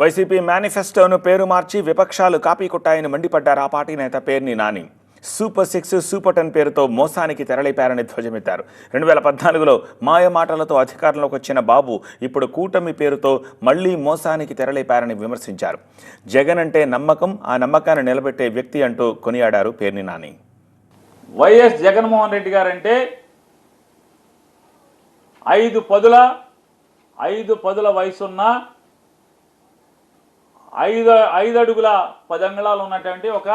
YCP మేనిఫెస్టోను పేరు మార్చి విపక్షాలు కాపీ కొట్టాయని మండిపడ్డారు ఆ పార్టీ నేత Perni Nani. Super six super ten పేరుతో మోసానికి తెరలేపారని ధ్వజమెత్తారు. రెండు వేల పద్నాలుగులో మాయ మాటలతో అధికారంలోకి వచ్చిన బాబు ఇప్పుడు కూటమి పేరుతో మళ్ళీ మోసానికి తెరలేపారని విమర్శించారు. జగన్ అంటే నమ్మకం ఆ నమ్మకాన్ని నిలబెట్టే వ్యక్తి అంటూ కొనియాడారు పేర్ని నాని. వైఎస్ జగన్మోహన్ రెడ్డి గారంటే ఐదు పదుల ఐదు పదుల వయసున్న ఐదు ఐదు అడుగుల పది అంగుళాలు ఉన్నటువంటి ఒక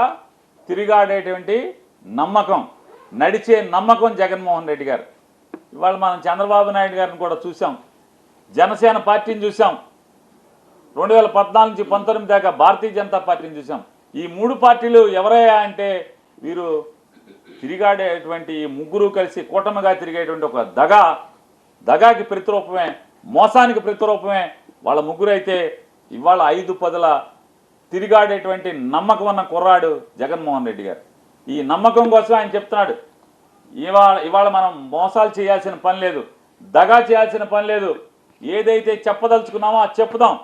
తిరిగాడేటువంటి నమ్మకం నడిచే నమ్మకం జగన్మోహన్ రెడ్డి గారు. ఇవాళ మనం చంద్రబాబు నాయుడు గారిని కూడా చూసాం జనసేన పార్టీని చూసాం రెండు వేల పద్నాలుగు నుంచి పంతొమ్మిది దాకా భారతీయ జనతా పార్టీని చూసాం ఈ మూడు పార్టీలు ఎవరయ్యా అంటే వీరు తిరిగాడేటువంటి ముగ్గురు కలిసి కూటమిగా తిరిగేటువంటి ఒక దగా. దగాకి ప్రతిరూపమే మోసానికి ప్రతిరూపమే వాళ్ళ ముగ్గురు అయితే ఇవాళ ఐదు పదుల తిరిగాడేటువంటి నమ్మకం ఉన్న కుర్రాడు జగన్మోహన్ రెడ్డి గారు. ఈ నమ్మకం కోసం ఆయన చెప్తున్నాడు. ఇవాళ ఇవాళ మనం మోసాలు చేయాల్సిన పని లేదు. దగా చేయాల్సిన పని లేదు. ఏదైతే చెప్పదలుచుకున్నామో అది చెప్పుదాం.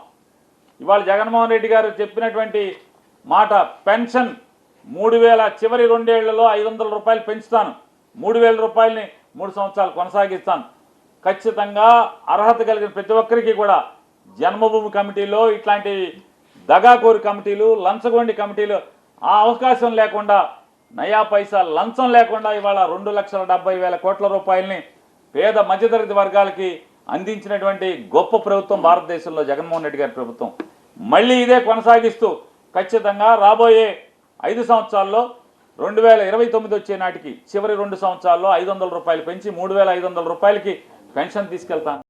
ఇవాళ జగన్మోహన్ రెడ్డి గారు చెప్పినటువంటి మాట పెన్షన్ మూడు వేల చివరి రెండేళ్ళలో ఐదు వందల రూపాయలు పెంచుతాను. మూడు వేల రూపాయలని మూడు సంవత్సరాలు కొనసాగిస్తాను. ఖచ్చితంగా అర్హత కలిగిన ప్రతి ఒక్కరికి కూడా జన్మభూమి కమిటీలో ఇట్లాంటి దగాకోరి కమిటీలు లంచగొండి కమిటీలు ఆ అవకాశం లేకుండా నయా పైసా లంచం లేకుండా ఇవాళ రెండు లక్షల డెబ్బై వేల కోట్ల రూపాయలని పేద మధ్యతరగతి వర్గాలకి అందించినటువంటి గొప్ప ప్రభుత్వం భారతదేశంలో జగన్మోహన్ రెడ్డి గారి ప్రభుత్వం. మళ్ళీ ఇదే కొనసాగిస్తూ ఖచ్చితంగా రాబోయే ఐదు సంవత్సరాల్లో రెండు వేల ఇరవై తొమ్మిది వచ్చే నాటికి చివరి రెండు సంవత్సరాల్లో ఐదు వందల రూపాయలు పెంచి మూడు వేల ఐదు వందల రూపాయలకి పెన్షన్ తీసుకెళ్తాను.